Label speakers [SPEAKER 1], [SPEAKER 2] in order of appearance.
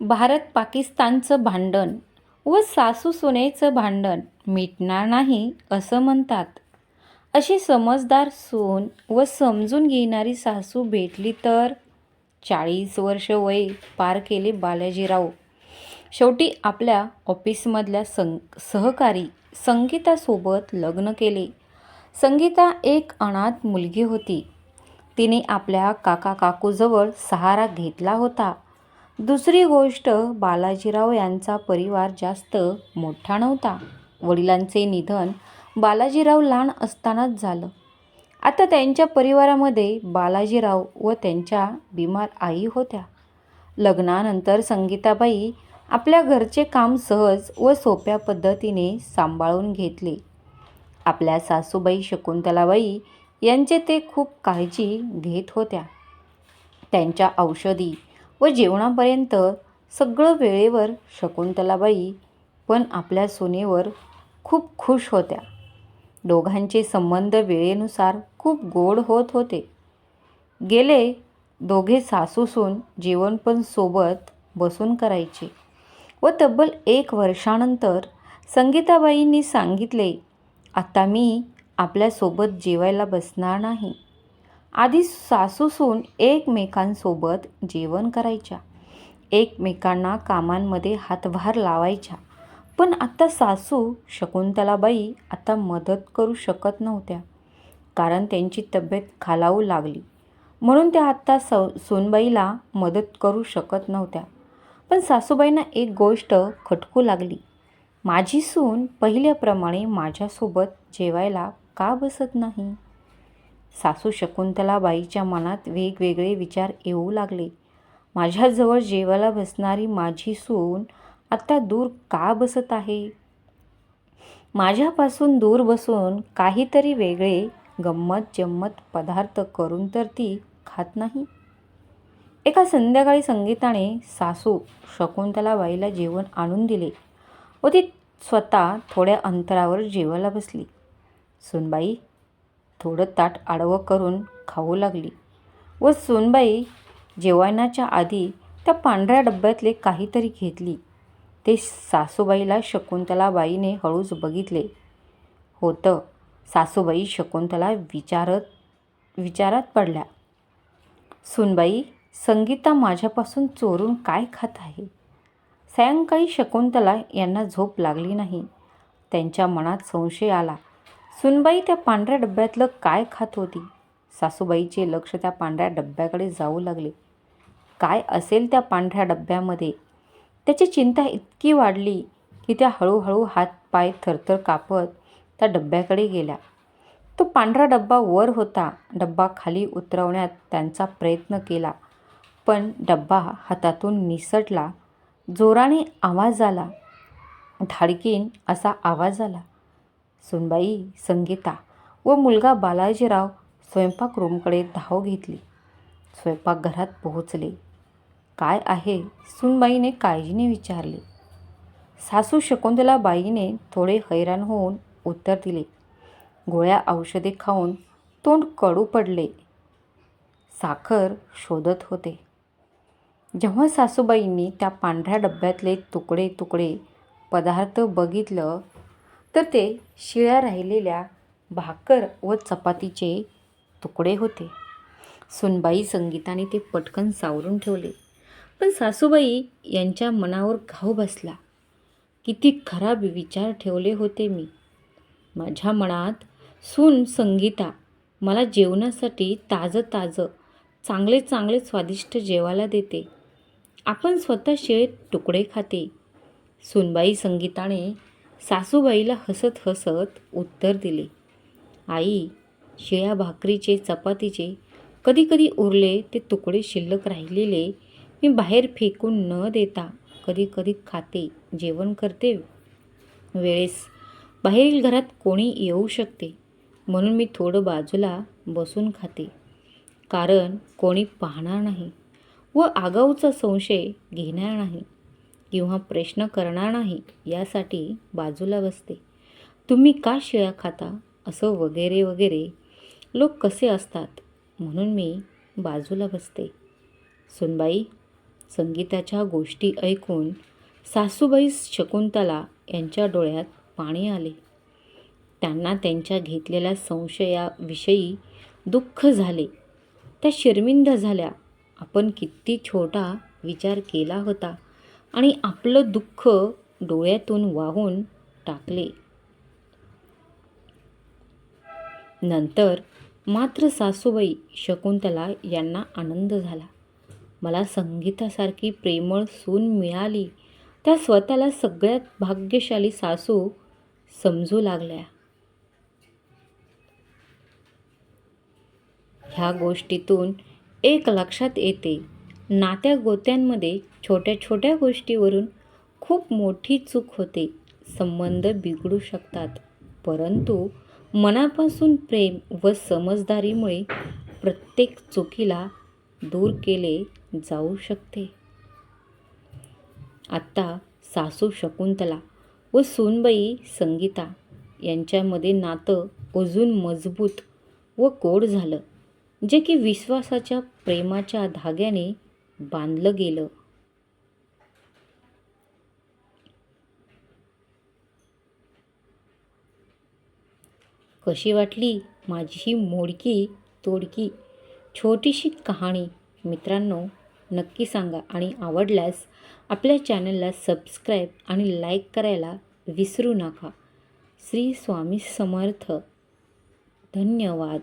[SPEAKER 1] भारत पाकिस्तानचं भांडण व सासू सुनेचं भांडण मिटणार नाही असं म्हणतात. अशी समजदार सून व समजून घेणारी सासू भेटली तर चाळीस वर्ष वय पार केले बालाजीराव. शेवटी आपल्या ऑफिसमधल्या सं सहकारी संगीतासोबत लग्न केले. संगीता एक अनाथ मुलगी होती. तिने आपल्या काका काकूजवळ सहारा घेतला होता. दुसरी गोष्ट बालाजीराव यांचा परिवार जास्त मोठा नव्हता. वडिलांचे निधन बालाजीराव लहान असतानाच झालं. आता त्यांच्या परिवारामध्ये बालाजीराव व त्यांच्या बिमार आई होत्या. लग्नानंतर संगीताबाई आपल्या घरचे काम सहज व सोप्या पद्धतीने सांभाळून घेतले. आपल्या सासूबाई शकुंतलाबाई यांचे ते खूप काळजी घेत होत्या. त्यांच्या औषधी व जेवणापर्यंत सगळं वेळेवर शकुंतलाबाई पण आपल्या सुनेवर खूप खुश होत्या. दोघांचे संबंध वेळेनुसार खूप गोड होत होते. गेले दोघे सासूसून जेवण पण सोबत बसून करायचे व तब्बल एक वर्षानंतर संगीताबाईंनी सांगितले आता मी आपल्यासोबत जेवायला बसणार नाही. आधी सासूसून एकमेकांसोबत जेवण करायच्या. एकमेकांना कामांमध्ये हातभार लावायच्या. पण आत्ता सासू शकुंतलाबाई आता मदत करू शकत नव्हत्या. कारण त्यांची तब्येत खालावू लागली. म्हणून त्या आत्ता स सोनबाईला मदत करू शकत नव्हत्या. पण सासूबाईंना एक गोष्ट खटकू लागली. माझी सून पहिल्याप्रमाणे माझ्यासोबत जेवायला का बसत नाही? सासू शकुंतलाबाईच्या मनात वेगवेगळे विचार येऊ लागले. माझ्याजवळ जेवायला बसणारी माझी सून आता दूर का बसत आहे? माझ्यापासून दूर बसून काहीतरी वेगळे गंमत जम्मत पदार्थ करून तर ती खात नाही. एका संध्याकाळी संगीताने सासू शकुंतलाबाईला जेवण आणून दिले. व ती स्वतः थोड्या अंतरावर जेवायला बसली. सुनबाई थोडं ताट आडवं करून खाऊ लागली. व सुनबाई जेवणाच्या आधी त्या पांढऱ्या डब्यातले काहीतरी घेतली. ते सासूबाईला शकुंतलाबाईने हळूच बघितले. होतं सासूबाई शकुंतला विचारत विचारात पडल्या. सुनबाई संगीता माझ्यापासून चोरून काय खात आहे? सायंकाळी शकुंतला यांना झोप लागली नाही. त्यांच्या मनात संशय आला. सुनबाई त्या पांढऱ्या डब्यातलं काय खात होती? सासूबाईचे लक्ष त्या पांढऱ्या डब्याकडे जाऊ लागले. काय असेल त्या पांढऱ्या डब्यामध्ये? त्याची चिंता इतकी वाढली की त्या हळूहळू हात पाय थरथर कापत त्या डब्याकडे गेल्या. तो पांढरा डब्बा वर होता. डब्बा खाली उतरवण्यात त्यांचा प्रयत्न केला. पण डब्बा हातातून निसटला. जोराने आवाज आला. धाडकीन असा आवाज आला. सुनबाई संगीता व मुलगा बालाजीराव स्वयंपाक रूमकडे धाव घेतली. स्वयंपाकघरात पोहोचले. काय आहे? सुनबाईने काळजीने विचारले. सासू शकुंतलाबाईने थोडे हैराण होऊन उत्तर दिले. गोळ्या औषधे खाऊन तोंड कडू पडले. साखर शोधत होते. जेव्हा सासूबाईंनी त्या पांढऱ्या डब्यातले तुकडे तुकडे पदार्थ बघितलं तर ते शिळ्या राहिलेल्या भाकर व चपातीचे तुकडे होते. सुनबाई संगीताने ते पटकन सावरून ठेवले. पण सासूबाई यांच्या मनावर घाव बसला. किती खराब विचार ठेवले होते मी. माझ्या मनात सून संगीता मला जेवणासाठी ताजं ताजं चांगले चांगले स्वादिष्ट जेवायला देते. आपण स्वतः शेळेत तुकडे खाते. सुनबाई संगीताने सासूबाईला हसत हसत उत्तर दिले आई शिळ्या भाकरीचे चपातीचे कधी कधी उरले ते तुकडे शिल्लक राहिलेले मी बाहेर फेकून न देता कधी कधी खाते जेवण करते. वेळेस बाहेरील घरात कोणी येऊ शकते म्हणून मी थोडं बाजूला बसून खाते. कारण कोणी पाहणार नाही व आगाऊचा संशय घेणार नाही. किंवा प्रश्न करणार नाही यासाठी बाजूला बसते. तुम्ही का शिळा खाता? असं वगैरे वगैरे. लोक कसे असतात? म्हणून मी बाजूला बसते. सुनबाई संगीताच्या गोष्टी ऐकून सासूबाई शकुंतला यांच्या डोळ्यात पाणी आले. त्यांना त्यांच्या घेतलेल्या संशयाविषयी दुःख झाले. त्या शर्मिंद झाल्या. आपण किती छोटा विचार केला होता. आणि आपलं दुःख डोळ्यातून वाहून टाकले. नंतर मात्र सासूबाई शकुंतला यांना आनंद झाला. मला संगीतासारखी प्रेमळ सून मिळाली. त्या स्वतःला सगळ्यात भाग्यशाली सासू समजू लागल्या. ह्या गोष्टीतून एक लक्षात येते नात्या गोत्यांमध्ये छोट्या छोट्या गोष्टीवरून खूप मोठी चूक होते. संबंध बिघडू शकतात. परंतु मनापासून प्रेम व समजदारीमुळे प्रत्येक चुकीला दूर केले जाऊ शकते. आत्ता सासू शकुंतला व सूनबाई संगीता यांच्यामध्ये नातं अजून मजबूत व गोड झालं जे की विश्वासाच्या प्रेमाच्या धाग्याने बांधलं गेलं. कशी वाटली माझी ही मोडकी तोडकी? छोटीशी कहाणी मित्रांनो नक्की सांगा आणि आवडल्यास आपल्या चॅनलला सबस्क्राईब आणि लाईक करायला विसरू नका. श्री स्वामी समर्थ. धन्यवाद.